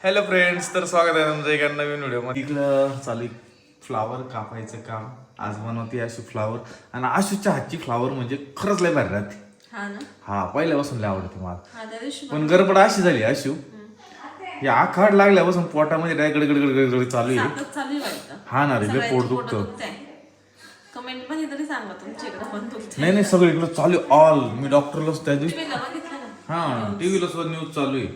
Hello friends तर स्वागत आहे तुमचं एका नवीन व्हिडिओमध्ये. इकडं चालू फ्लावर कापायचं काम. आज बनवते आशू फ्लावर आणि आशूच्या हातची फ्लावर म्हणजे खरंच लय भारी राहते. हा ना? हा पहिल्यापासून लय आवडते मला. हा पण गडबड अशी झाली आशू. या आखाड लागल्यापासून पोटामध्ये डाय गडगड गडगड गडगड चालू आहे. हा ना रे पोट दुखतं. इकडे नाही नाही सगळीकडे चालू ऑल मी डॉक्टरलाच त्या दिवशी हा टीव्हीला सुद्धा न्यूज चालू आहे.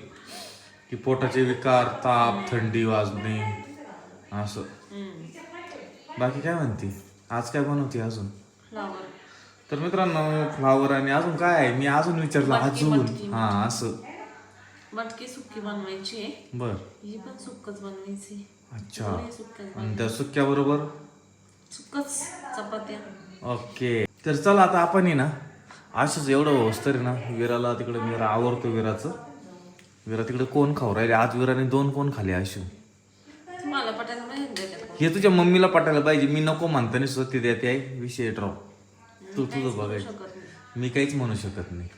की पोटाचे विकार ताप थंडी वाजणे असं. बाकी काय म्हणते? आज काय बनवते अजून? फ्लावर तर मित्रांनो फ्लावर आणि अजून काय आहे? मी अजून विचारलं अजून. हा असं. मटकी सुक्की बनवायची बर. ही पण सुक्कच बनवायची अच्छा. आणि त्या सुक्या बरोबर? सुक्कच चपात्या. ओके. तर चला आता आपण ना असंच एवढं होस तरी ना विराला तिकडे विरा आवडतो विराचं. विरा तिकडे कोण खाऊ राहिले? आज विराने दोन कोण खाले आशू? पटायला देते. हे तुझ्या मम्मीला पटायला पाहिजे. मी नको म्हणताना सुद्धा ते देते आहे विषय ड्रॉप तू तुझं बघायचं. नाही. मी काहीच म्हणू शकत नाही?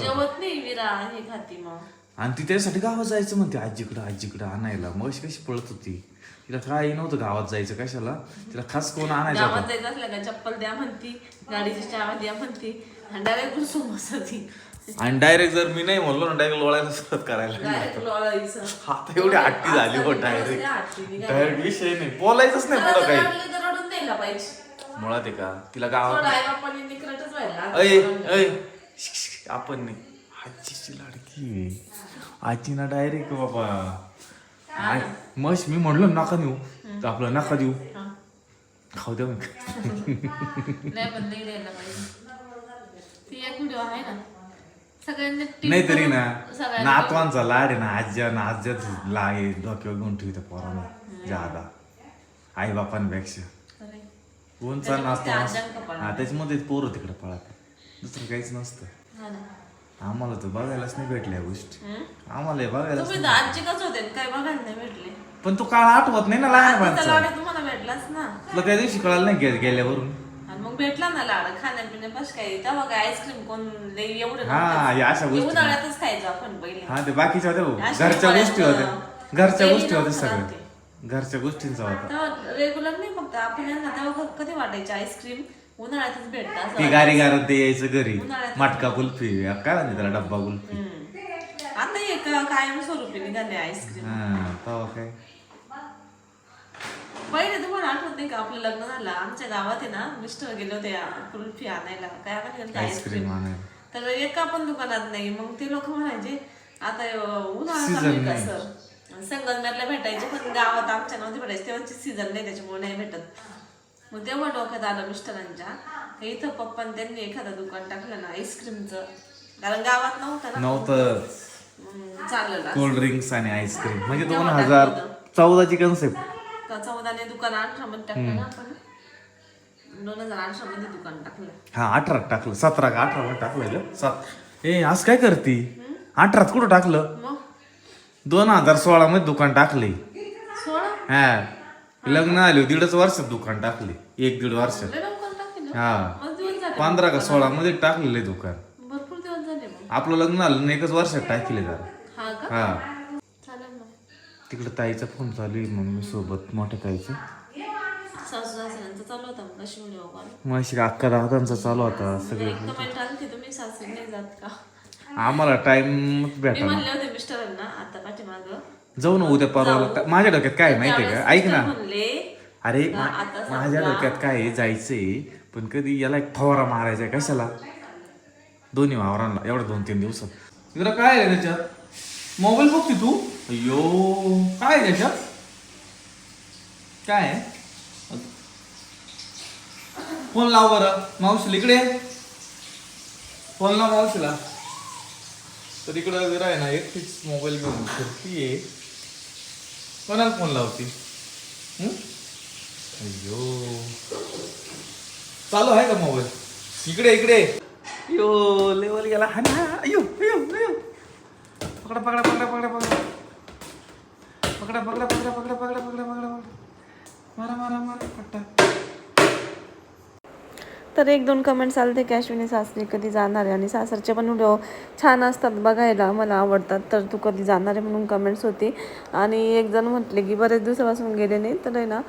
जेवत नाही विरा हे खाती मग. आणि ती त्यासाठी गावात जायचं म्हणते. आजीकडं आजीकडं आणायला. मग अशी कशी पळत होती? तिला काही नव्हतं गावात जायचं कशाला? तिला खास कोण आणायचं गावात होता? जायचं असलं का? चप्पल द्या म्हणती गाडीची चावा द्या म्हणती डायरेक्ट बसून बसती. आणि डायरेक्ट जर मी नाही म्हणलो ना डायरेक्ट लोळायला सुरुवात करायला आता एवढी हट्टी झाली हो डायरेक्ट डायरेक्ट विषय नाही बोलायचंच नाही पुढं काही. मुळात आहे का? तिला व्हायला अय अय आपण नाही. आजीची लाडकी. आजी ना डायरेक्ट बाबा मश मी म्हणलो नका नेऊ तर आपलं नका देऊ. हा. खाऊ द्या मग. नाही पण नाही द्यायला पाहिजे. ती एक व्हिडिओ आहे ना. सगळ्यांनी नाही तरी ना करून सगळ्यांनी नातवांचा लाड आहे ना आज्या ना आज्याच लाय डोक्यावर घेऊन ठेवते पोरांना जादा. आई बापांपेक्षा खरंय. कोणचा त्याच्यामुळे नाचतो ते आज्यांका पळतात. हा त्याच्यामध्ये पोरं तिकडे पळतात दुसरं काहीच नसतं. हा ना. आम्हाला तर बघायलाच नाही भेटल्या गोष्टी. हम्म? आम्हाला बघायलाच तुम्ही तर आजीकच होते ना, काय बघायला नाही भेटले. पण तो काळ आठवत नाही ना लहान आजीचा माणसं लाड तुम्हाला भेटलाच ना. तुला त्या दिवशी कळालं नाही गे- गेल्यावरून? मग भेटला ना लाड खाण्यापिण्या बस काय तेव्हा काय आईस्क्रीम कोण लई एवढं हा, नव्हतं. या अशा गोष्टी. उन्हाळ्यातच खायचो आपण पहिले हा ते बाकीच्या होत्या भाऊ. घरच्या गोष्टी होत्या घरच्या गोष्टी होत्या नव्हतं सगळ्या. घरच्या गोष्टींचा होता तेव्हा रेग्युलर नाही फक्त आपल्याला तेव्हा क- कधी वाटायचे आईस्क्रीम उन्हाळ्यातच भेटतं असं ती गारी गारत ते यायचं घरी उन्हाळ्यात. मटका कुल्फी काय म्हणते त्याला डब्बा कुल्फी हम्म. आता एक कायम स्वरूपी निघाले आईस्क्रीम हा तेव्हा काय पहिले तुम्हाला आठवत नाही का आपलं लग्न झालं? आमच्या गावात आहे ना मिस्टर गेले होते कुल्फी आणायला. काय आणायला आईस्क्रीम तर एका पण दुकानात नाही. मग ते लोक म्हणायचे आता उन्हाळा. कसं संगमनेरला भेटायचे पण गावात आमच्या नव्हते भेटायचे. तेव्हाची सीझन नाही त्याच्यामुळे नाही भेटत. मग तेव्हा डोक्यात आलं मिस्टरांच्या इथं पप्पान त्यांनी एखादं दुकान टाकलं ना आईस्क्रीमचं कारण गावात नव्हतं ना. नव्हतं चाललं. कोल्ड ड्रिंक्स आणि आईस्क्रीम म्हणजे दोन हजार चौदाची कन्सेप्ट चौदाने दुकान अठरा मध्ये टाकलं ना आपण. दोन हजार अठरा मध्ये दुकान टाकलं. हा अठरा टाकलं. सतरा का अठरा मध्ये टाकलं ग सात. ए आज काय करती? अठरात कुठं टाकलं? मग? दोन हजार सोळा मध्ये दुकान टाकले. सोळा? हा. लग्न आले दीडच वर्षात दुकान टाकले. एक दीड वर्षात. लय लवकर टाकलं हा. मग दिवस झाले. पंधरा का सोळा मध्ये टाकलेले दुकान. भरपूर दिवस झाले मग. आपलं लग्न आलं एकच वर्षात टाकले जरा. हा का? हा. तिकडे ताईचा फोन चालू आहे मम्मी सोबत मोठ्या ताईचा. सासू सासऱ्यांचा चालू होता मग कशी व्हिडिओ कॉल मग अक्का दादांचा चालू होता सगळे. एक कमेंट आली की तुम्ही सासरी नाही जात का? आम्हाला टाइम मी भेटा म्हणले होते मिस्टरांना आता पाठीमाग. जाऊ ना उद्या परवा माझ्या डोक्यात काय आहे माहितीये का? ऐक ना. म्हणले अरे ना, मा- आता माझ्या डोक्यात काय आहे? जायचंय पण कधी याला एक फवारा मारायचा आहे कशाला? दोन्ही वावरांना एवढ्या दोन तीन दिवसात. इकडं काय आहे त्याच्यात? मोबाईल बघते तू? अयो काय त्याच्यात? काय आहे? फोन लाव बरं. मावशीला इकडे. फोन लाव मावशीला. तर इकडं जरा आहे ना एकटीच मोबाईल घेऊन फिरती आहे कोणाला फोन लावती? अय्यो. चालू आहे का मोबाईल इकडे इकडे. यो लेवल गेला. हा ना. अयो अयो अयो पकडा पकडा पकडा पकडा पकडा. पकडा पकडा पकडा पकडा पकडा पकडा पकडा मारा मारा मारा पट्टा. तर एक दोन कमेंट्स आले ते की अश्विनी सासरी कधी जाणार आहे. आणि सासरचे पण व्हिडिओ छान असतात बघायला मला आवडतात. तर तू कधी जाणार आहे म्हणून कमेंट्स होती. आणि एक जण म्हटले की बरेच दिवसापासून गेले नाही तर आहे ना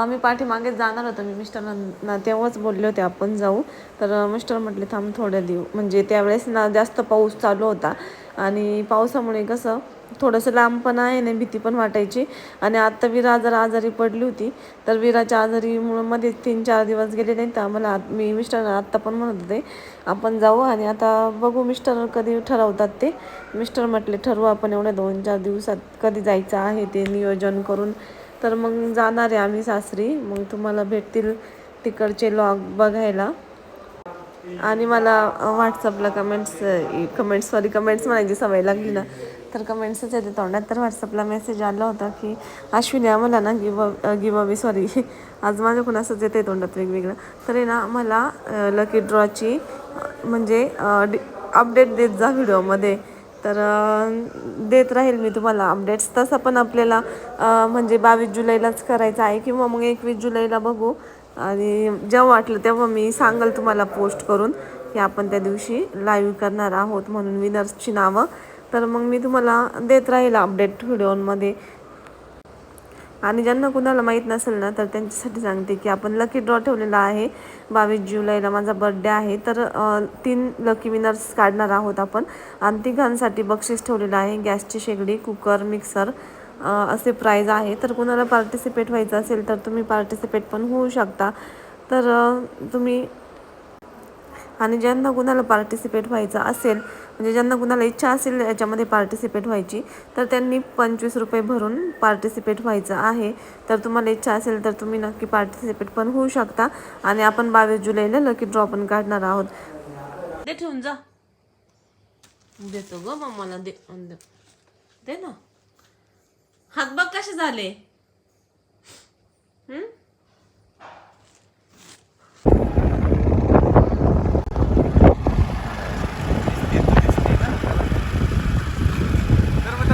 आम्ही पाठीमागेच जाणार होतो. मी मिस्टरांना तेव्हाच बोलले होते आपण जाऊ. तर मिस्टर म्हटले थांब थोड्या दिव म्हणजे त्यावेळेस ना जास्त पाऊस चालू होता. आणि पावसामुळे कसं थोडंसं लांब पण आहे ना भीती पण वाटायची. आणि आत्ता विरा जर आजारी पडली होती तर विराच्या आजारीमुळं मध्ये तीन चार दिवस गेले नाही तर आम्हाला आत- मी मिस्टर आत्ता पण म्हणत होते आपण जाऊ आणि आता बघू मिस्टर कधी ठरवतात ते. मिस्टर म्हटले ठरवू आपण एवढ्या दोन चार दिवसात कधी जायचं आहे ते नियोजन करून. तर मग जाणार आहे आम्ही सासरी. मग तुम्हाला भेटतील तिकडचे लॉग बघायला. आणि मला व्हॉट्सअपला कमेंट्स कमेंट्स सॉरी कमेंट्स म्हणायची सवय लागली ना. तर कमेंट्सच येते तोंडात. तर व्हॉट्सअपला मेसेज आला होता की अश्विनी आम्हाला ना गिव गिव सॉरी आज माझ्या असंच येते तोंडात वेगवेगळं. तर आहे ना मला लकी ड्रॉची म्हणजे अपडेट देत जा व्हिडिओमध्ये. तर देत राहील मी तुम्हाला अपडेट्स तसं पण आपल्याला म्हणजे बावीस जुलैलाच करायचं आहे किंवा मग एकवीस जुलैला बघू. आणि जेव्हा वाटलं तेव्हा मी सांगेल तुम्हाला पोस्ट करून की आपण त्या दिवशी लाईव्ह करणार आहोत म्हणून विनर्सची नावं. तर मग मी तुम्हाला देत राहील अपडेट व्हिडिओमध्ये. आणि ज्यांना कुणाला माहीत नसेल ना तर त्यांच्यासाठी सांगते की आपण लकी ड्रॉ ठेवलेला आहे. बावीस जुलैला माझा बड्डे आहे. तर तीन लकी विनर्स काढणार आहोत आपण. आणि तिघांसाठी बक्षीस ठेवलेलं आहे. गॅसची शेगडी कुकर मिक्सर असे प्राईज आहे. तर कुणाला पार्टिसिपेट व्हायचं असेल तर तुम्ही पार्टिसिपेट पण होऊ शकता. तर तुम्ही आणि ज्यांना कुणाला पार्टिसिपेट व्हायचं असेल म्हणजे ज्यांना कुणाला इच्छा असेल याच्यामध्ये पार्टिसिपेट व्हायची तर त्यांनी पंचवीस रुपये भरून पार्टिसिपेट व्हायचं आहे. तर तुम्हाला इच्छा असेल तर तुम्ही नक्की पार्टिसिपेट पण होऊ शकता. आणि आपण बावीस जुलैला लकी ड्रॉ पण काढणार आहोत. दे ठेवून जा. देतो ग मला दे दे. दे ना. हात बघ कसे झाले. हम्म?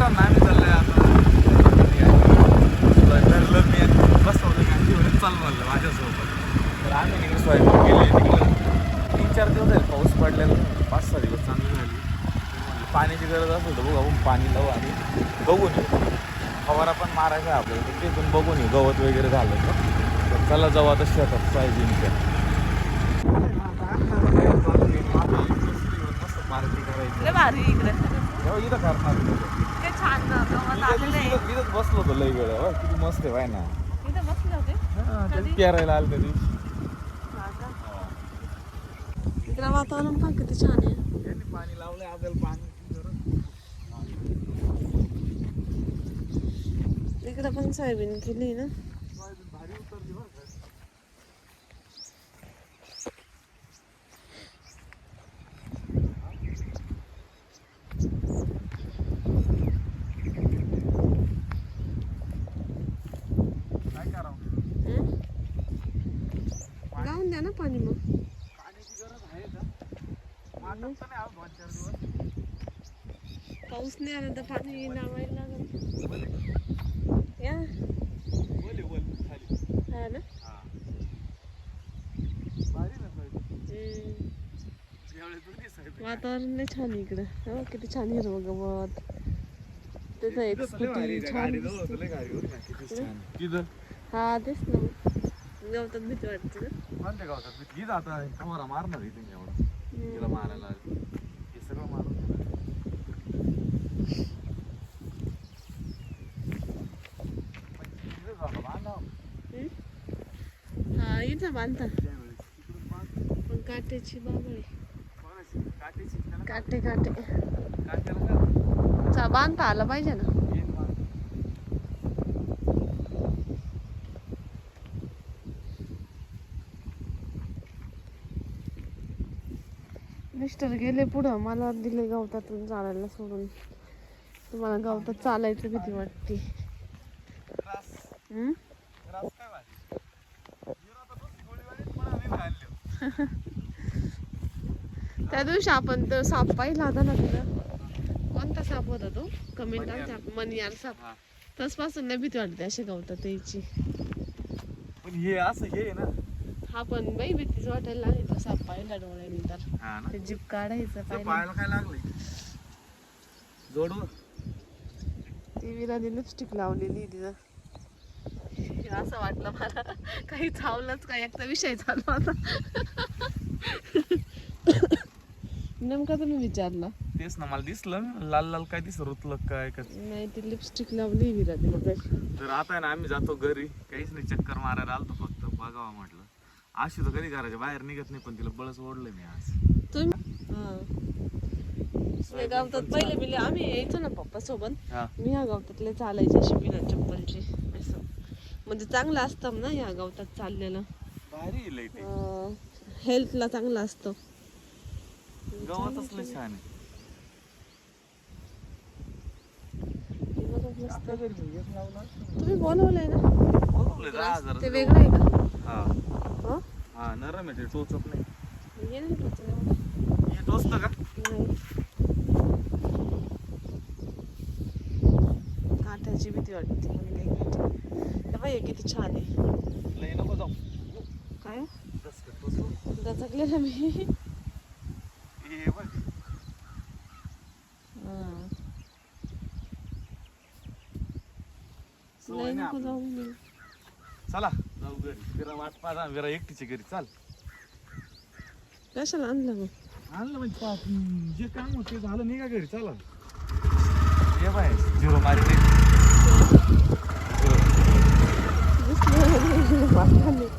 मित्रांनो आम्ही चाललोय आता. ठरलं मी बसवलं आणि एवढं चालू म्हणलं माझ्यासोबत. तर आम्ही तिकडे स्वयंपाक केले. तिकडं तीन चार दिवस झाले पाऊस पडलेला. पाच सहा दिवस चांगली झाली. पाण्याची गरज असेल तर बघू. पाणी लावू आणि बघून येऊ फवारा पण मारायचा आहे आपल्याला. तर ते पण बघून येऊ गवत वगैरे झालं तर. चला जाऊ आता शेतात सोयाबीनच्या भारी इकडे. इथं करणार ते छान गवत त्या आलेलं दिवशी आहे इथं- इथंच बसलो होतो लई वेळ. हो, किती मस्त आहे वाय ना. इथं बसले होते? पेरायला आलं त्या दिवशी. इकडे वातावरण पण किती छान आहे. यांनी पाणी लावलंय आपल्याला पाणी इकडे पण सोयाबीन केली ना काय करावं हं? लावून द्या ना पाणी मग पाण्याची गरज आहे का माझं तर नाही आलं दोन चार दिवस पाऊस नाही आला तर पाणी लावायला लागेल या हा ना. वातावरण लय छान आहे. इकडं हो किती छान हिरवं गवत तिथं एक स्कूटी आहे, छान हा तेच ना. गवतात भीती वाटते ना. कोणत्या गावात मी तिथं आता कमारा मारणार आहे तिला मारायला. हे सगळं मारून. हं? इथं बांधता. पण काट्याची बाबळ काटे काटे? चा बांधता आला पाहिजे ना मिस्टर गेले पुढं. मला दिले गवतातून चालायला सोडून. तुम्हाला गवतात चालायचं भीती वाटते. त्या दिवशी आपण तो साप पाहिला होता ना तुला कोणता साप होता तो? कमेंट आमच्या मनियार साप. तसपासून नाही भीती वाटते अशी गवतात यायची. पण हे असं हे ना हा पण बाई भीतीच वाटायला लागली तो साप पाहिला डोळ्याने तर. हा ना. ते जीप काढायचं ते पाहिलं. पायाला काय लागलंय? जोडू ती विराने लिपस्टिक लावलेली तिथं असं वाटलं मला. काही चावलंच का? एकटा विषय चालू होता. नेमका तुम्ही विचारला. तेच ना मला दिसलं लाल लाल काय दिसत रुतलं काय? का नाही ती लिपस्टिक लावली विराने मग तर आता आहे ना आम्ही जातो घरी. काहीच नाही चक्कर मारायला आलतो फक्त. बघावं म्हटलं. अशी तर कधी घराच्या बाहेर निघत नाही पण तिला बळच ओढलंय मी आज. तुम्ही? हा. या गावतात पहिले बिले आम्ही यायचो ना पप्पा सोबत हा. मी ह्या गवतातले चालायचे अशी बिना चप्पलची असं. म्हणजे चांगलं असतं ना ह्या गवतात चाललेलं. भारी ते. हेल्थला चांगलं असतं. गवत असलं छान आहे. तुम्ही बोलवलंय ना? बोलवलंय दहा हजार ते वेगळं आहे का? हा. हं? हा नरम आहे ते टोचत नाही नाही टोचलं एवढं. हे टोचतं का नाही काट्याची भीती वाटते मला लई. हे हे किती छान आहे लय नको जाऊ काय? दसकट मी हे बघ हां. सवय लई नाही नको आपल्याला. जाऊ मी चला एकटीच्या घरी चाल. कशाला आणलं आणलं म्हणजे पहा, जे काम होते झालं नाही का घरी चला. ये बाय झिरो मारी